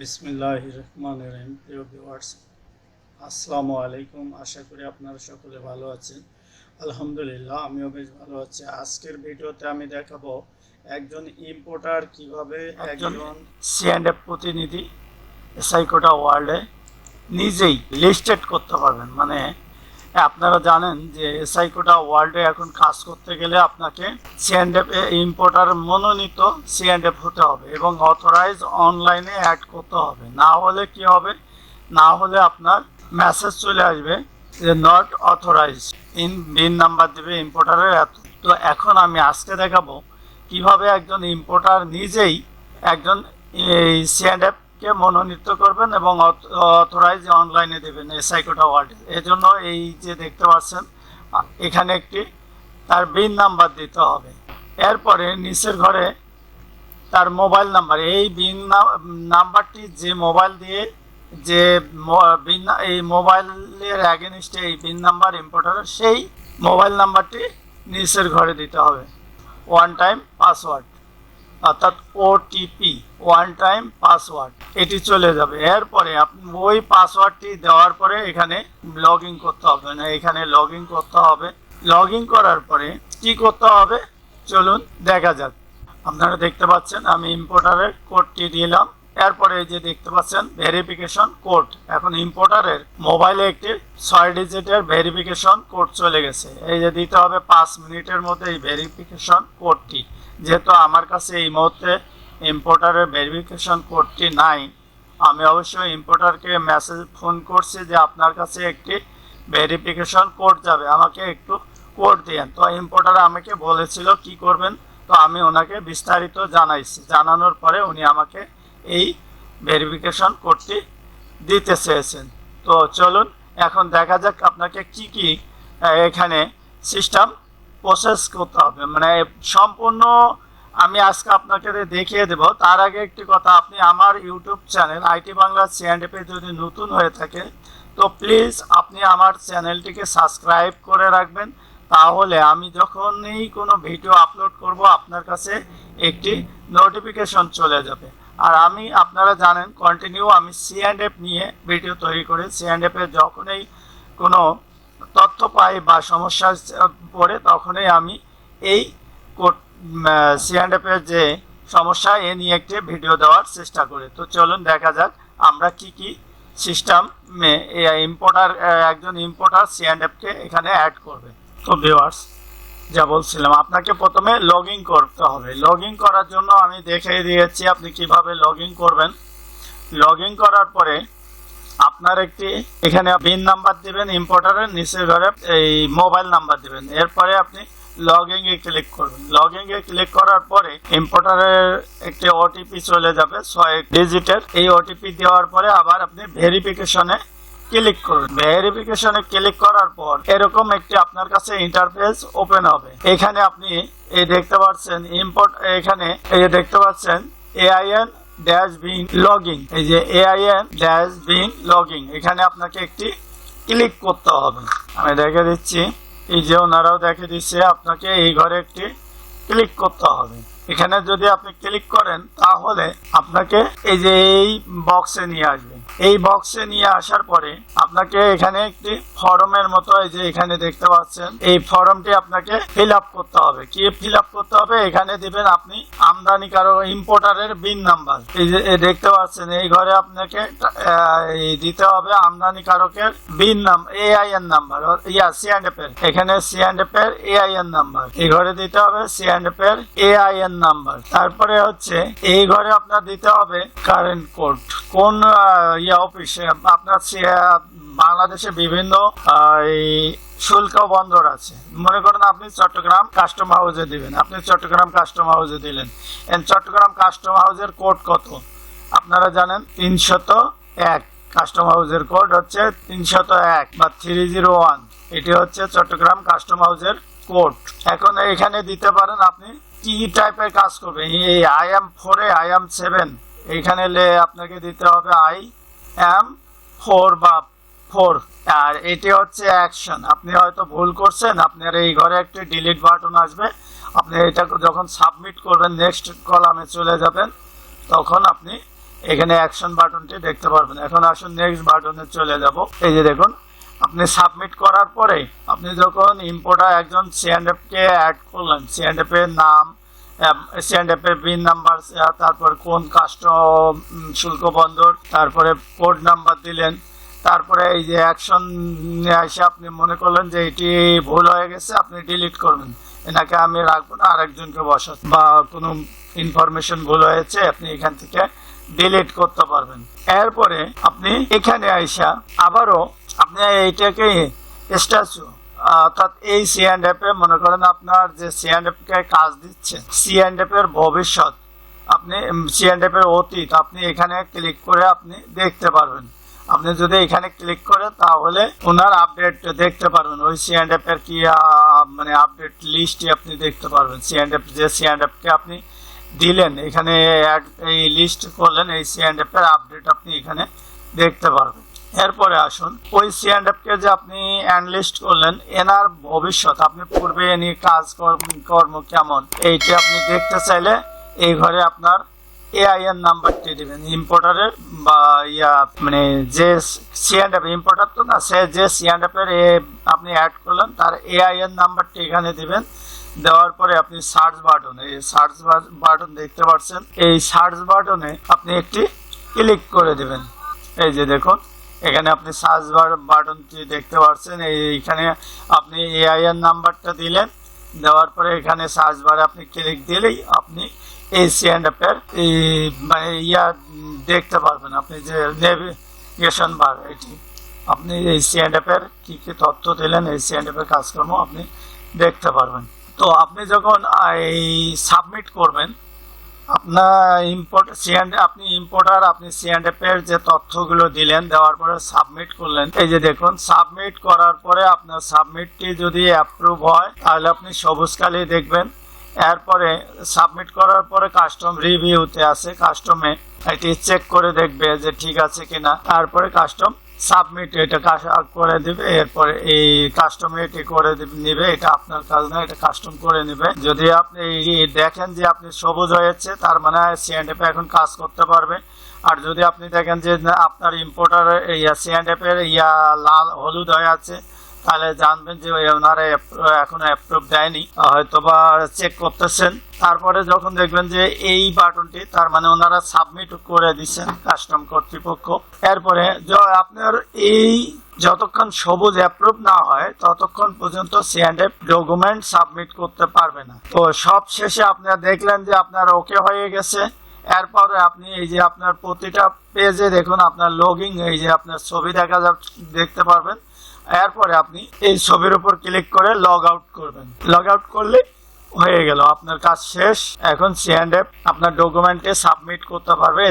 বিসমিল্লাহ রহমান রহিম প্রিয় ভিওয়ার্স আসসালামু আলাইকুম। আশা করি আপনারা সকলে ভালো আছেন। আলহামদুলিল্লাহ আমিও বেশ ভালো আছি। আজকের ভিডিওতে আমি দেখাবো একজন ইম্পোর্টার কীভাবে একজন সিএনএফ প্রতিনিধি সাইকোটা ওয়ার্ল্ডে নিজেই লিস্টেড করতে পারবেন। মানে আপনারা জানেন যে সাইকোটা ওয়ার্ল্ডে এখন কাজ করতে গেলে আপনাকে সিএনডেফ ইম্পোর্টার মনোনীত সিএনডেফ হতে হবে এবং অথরাইজ অনলাইনে অ্যাড করতে হবে। না হলে কি হবে? না হলে আপনার মেসেজ চলে আসবে যে not authorise in BIN number দেবে ইম্পোর্টারের এত। তো এখন আমি আজকে দেখাবো কীভাবে একজন ইম্পোর্টার নিজেই একজন এই সিএনএফকে মনোনীত করবেন এবং অথরাইজ অনলাইনে দেবেন এই সাইকোটা ওয়ার্ল্ড। এই জন্য এই যে দেখতে পাচ্ছেন, এখানে একটি, তার বিন নাম্বার দিতে হবে। এরপরে নিচের ঘরে তার মোবাইল নাম্বার। এই বিন নাম্বারটি যে মোবাইল দিয়ে যে বিন এই মোবাইলের অ্যাগেনিস্টে এই বিন নাম্বার ইম্পোর্টারের সেই মোবাইল নাম্বারটি নিচের ঘরে দিতে হবে। ওয়ান টাইম পাসওয়ার্ড অর্থাৎ ওটিপি ওয়ান টাইম পাসওয়ার্ড এটি চলে যাবে। এরপরে আপনি ওই পাসওয়ার্ডটি দেওয়ার পরে এখানে লগ করতে হবে না, এখানে লগ করতে হবে। লগ করার পরে কি করতে হবে? চলুন দেখা যাক। আপনারা দেখতে পাচ্ছেন, আমি ইম্পোর্টারের কোডটি দিলাম এরপরে যে দেখতে পাচ্ছেন ভেরিফিকেশন কোড এখন ইম্পোর্টারের মোবাইলে একটি ছয় ডিজিটের ভেরিফিকেশন কোড চলে গেছে। এই যে দিতে হবে পাঁচ মিনিটের মধ্যে এই ভেরিফিকেশন কোডটি যেহেতু আমার কাছে এই মুহূর্তে ইম্পোর্টারের ভেরিফিকেশন কোডটি নাই, আমি অবশ্যই ইম্পোর্টারকে মেসেজ ফোন করছি যে আপনার কাছে একটি ভেরিফিকেশন কোড যাবে। আমাকে একটু কোড দিয়েন। তো ইম্পোর্টার আমাকে বলেছিল কি করবেন, তো আমি ওনাকে বিস্তারিত জানাইছি। জানানোর পরে উনি আমাকে এই ভেরিফিকেশন কোডটি দিতে চেয়েছেন। তো চলুন, এখন দেখা যাক আপনাকে কি কি এখানে সিস্টেম প্রসেস করতে হবে। মানে সম্পূর্ণ আমি আজকে আপনাকে দেখিয়ে দেব। তার আগে একটি কথা, আপনি আমার YouTube channel IT Bangla CNDP যদি নতুন হয়ে থাকে, তো প্লিজ আপনি আমার চ্যানেলটিকে সাবস্ক্রাইব করে রাখবেন। তাহলে আমি যখনই কোনো ভিডিও আপলোড করব, আপনার কাছে একটি নোটিফিকেশন চলে যাবে। আর আমি, আপনারা জানেন কন্টিনিউ আমি সি এফ নিয়ে ভিডিও তৈরি করি। সি অ্যান্ড যখনই কোনো তথ্য পাই বা সমস্যা পড়ে তখনই আমি এই সি অ্যান্ড এফের যে সমস্যা, এ নিয়ে একটি ভিডিও দেওয়ার চেষ্টা করি। তো চলুন দেখা যাক আমরা কি কি সিস্টেমে ইম্পোর্টার একজন ইম্পোর্টার এফকে এখানে অ্যাড করবে। তো ভিউয়ার্স যা বলছিলাম, আপনাকে প্রথমে লগ করতে হবে। লগ করার জন্য আমি দেখিয়ে দিয়েছি আপনি কীভাবে লগ করবেন। লগ করার পরে আপনার একটি, এখানে পিন নাম্বার দিবেন ইম্পোর্টারের নিচের ঘরে এই মোবাইল নাম্বার দিবেন। এরপরে আপনি লগ এ ক্লিক করবেন। লগ এ ক্লিক করার পরে ইম্পোর্টারের একটি ওটিপি চলে যাবে, ছয় ডিজিটের এই ওটিপি দেওয়ার পরে আবার আপনি ভেরিফিকেশনে ক্লিক করুন ভেরিফিকেশনে ক্লিক করার পর এরকম একটি আপনার কাছে ইন্টারফেস ওপেন হবে। এখানে আপনি এই দেখতে পাচ্ছেন ইম্পোর্ট এখানে এই দেখতে পাচ্ছেন এআইএন ড্যাশ বিন লগিং এই যে এআইএন ড্যাশ বিন লগিং এখানে আপনাকে একটি ক্লিক করতে হবে। আমি দেখে দিচ্ছি। এই যে ওনারাও দেখে দিচ্ছে, আপনাকে এই ঘরে একটি ক্লিক করতে হবে। এখানে যদি আপনি ক্লিক করেন, তাহলে আপনাকে এই যে এই বক্সে নিয়ে আসবে। এই বক্সে নিয়ে আসার পরে আপনাকে এখানে একটি ফর্মের মতো এই যে এখানে দেখতে পাচ্ছেন, এই ফর্মটি আপনাকে ফিল আপ করতে হবে। কি ফিল আপ করতে হবে? এখানে দিবেন আপনি আমদানিকারক ইম্পোর্টারের বিন নাম্বার এই যে দেখতে পাচ্ছেন, এই ঘরে আপনাকে দিতে হবে আমদানি কারকের বিন নাম এআইএন নাম্বার ইয়া সি এফ এর। এখানে সি এফ এর এআইএন নাম্বার এই ঘরে দিতে হবে সি এফ এর এআইএন নাম্বার তারপরে হচ্ছে, এই ঘরে আপনার দিতে হবে কারেন্ট কোড কোন অফিসে আপনার বাংলাদেশে বিভিন্ন শুল্ক বন্দর আছে। মনে করেন আপনি চট্টগ্রাম কাস্টম হাউসে দিবেন, আপনি চট্টগ্রাম কাস্টম হাউসে দিলেন। চট্টগ্রাম কাস্টম হাউসের কোড কত? আপনারা জানেন, তিনশত এক। কাস্টম হাউসের কোড হচ্ছে তিনশত এক বা থ্রি জিরো ওয়ান এটি হচ্ছে চট্টগ্রাম কাস্টম হাউসের কোড এখন এখানে দিতে পারেন আপনি কি টাইপের কাজ করবেন? এই আই এম ফোরে আই এম সেভেন এখানে আপনাকে দিতে হবে আই এম ফোর বা ফোর আর এটি হচ্ছে অ্যাকশন আপনি হয়তো ভুল করছেন, আপনার এই ঘরে একটি ডিলিট বাটন আসবে। আপনি এটা যখন সাবমিট করবেন নেক্সট কলামে চলে যাবেন, তখন আপনি এখানে অ্যাকশন বাটনটি দেখতে পারবেন। এখন আসুন নেক্সট বাটনে চলে যাব। এই যে দেখুন, আপনি সাবমিট করার পরে আপনি যখন ইম্পোর্টার একজন সিএনএফ কে অ্যাড করলেন সিএনএফ এর নাম সিএনএফ এর বিন নাম্বার তারপর কোন কাস্টম শুল্ক বন্দর, তারপরে কোড নাম্বার দিলেন, তারপরে এই যে অ্যাকশন এসে আপনি মনে করলেন যে এটি ভুল হয়ে গেছে, আপনি ডিলিট করবেন। এনাকে আমি রাখব না, আরেকজনকে বসা বা কোনো ইনফরমেশন ভুল হয়েছে, আপনি এখান থেকে ডিলিট করতে পারবেন। এরপরে আপনি এখানে আইসা আবারও আপনি এইটাকে স্ট্যাচু অর্থাৎ এই সি অ্যান্ড এফ মনে করেন আপনার যে সি অ্যান্ড এফ কে কাজ দিচ্ছে সি অ্যান্ড ভবিষ্যৎ, আপনি সি অ্যান্ড এফ এর অতীত, আপনি এখানে ক্লিক করে আপনি দেখতে পারবেন। আপনি যদি এখানে ক্লিক করেন তাহলে ওনার আপডেট দেখতে পারবেন। ওই সি অ্যান্ড এফ কি মানে আপডেট লিস্টই আপনি দেখতে পারবেন। সি অ্যান্ড এফ যে সি অ্যান্ড এফ কে আপনি দিলেন, এখানে এই লিস্ট করলেন, এই সি অ্যান্ড এফ আপডেট আপনি এখানে দেখতে পারবেন। এরপরে আসুন। ওই সি অ্যান্ড এফ কে যে আপনি অ্যানলিস্ট করলেন, এনার ভবিষ্যৎ, আপনি পূর্বে এনি কাজ কর্ম- কেমন, এইটি আপনি দেখতে চাইলে এই ঘরে আপনার এআইএন নাম্বারটি দিবেন। ইম্পোর্টারের বা ইয়া মানে যে সি অ্যান্ড এফ ইম্পোর্টার তো না, সে যে সি অ্যান্ড এফ এর এ আপনি অ্যাড করলেন, তার এআইএন নাম্বারটি এখানে দিবেন। দেওয়ার পরে আপনি সার্চ বাটন এই সার্চ বাটন দেখতে পাচ্ছেন। এই সার্চ বাটনে আপনি একটি ক্লিক করে দেবেন। এই যে দেখুন এখানে আপনি সার্চ বাটনটি দেখতে পাচ্ছেন এইখানে আপনি এআইএন নাম্বারটা দিলেন। দেওয়ার পরে এখানে সার্চ বারে আপনি ক্লিক দিলেই আপনি এই অ্যাপের মানে ইয়া দেখতে পারবেন। আপনি যে নেভিগেশন বার এটি। আপনি এই অ্যাপের কী কী তথ্য দিলেন এই অ্যাপের কাজকর্ম আপনি দেখতে পারবেন। তো আপনি যখন এই সাবমিট করবেন আপনার ইম্পোর্ট সিএন্ড আপনি ইম্পোর্টার আপনি সিএন্ডএফ এর যে তথ্যগুলো দিলেন, দেওয়ার পরে সাবমিট করলেন। এই যে দেখুন সাবমিট করার পরে আপনার সাবমিটটি যদি অ্যাপ্রুভ হয়, তাহলে আপনি সবুজ কালি দেখবেন। এরপরে সাবমিট করার পরে কাস্টম রিভিউতে আছে কাস্টমে এটি চেক করে দেখবে যে ঠিক আছে কিনা। তারপরে কাস্টম সাবমিট এটা করে দিবে, এরপরে এই কাস্টম এটি করে নিবে, এটা আপনার কাজ না, এটা কাস্টম করে নিবে। যদি আপনি দেখেন যে আপনি সবুজ হয়েছে, তার মানে সিএনএফ এখন কাজ করতে পারবে আর যদি আপনি দেখেন যে আপনার ইম্পোর্টার ইয়া সিএনএফ এর ইয়া লাল, হলুদ হয়ে আছে তাহলে জানবেন যে ওনারা এখন অ্যাপ্রুভ দেয়নি হয়তো বা চেক করতেছেন। তারপরে যখন দেখবেন যে এই বাটনটি তার মানে ওনারা সাবমিট করে দিচ্ছেন কাস্টম কর্তৃপক্ষ। এরপরে আপনার এই যতক্ষণ সবুজ অ্যাপ্রুভ না হয়, ততক্ষণ পর্যন্ত সিএনএফ ডকুমেন্ট সাবমিট করতে পারবে না। তো সব শেষে আপনারা দেখলেন যে আপনার ওকে হয়ে গেছে। এরপরে আপনি এই যে আপনার প্রতিটা পেজে দেখুন, আপনার লগিং এই যে আপনার ছবি দেখা যা দেখতে পারবেন। এরপরে আপনি এই ছবির উপর ক্লিক করে লগ আউট করবেন। লগ আউট করলে হয়ে গেল, আপনার কাজ শেষ। এখন সি সিএনএফ আপনার ডকুমেন্টে সাবমিট করতে পারবে।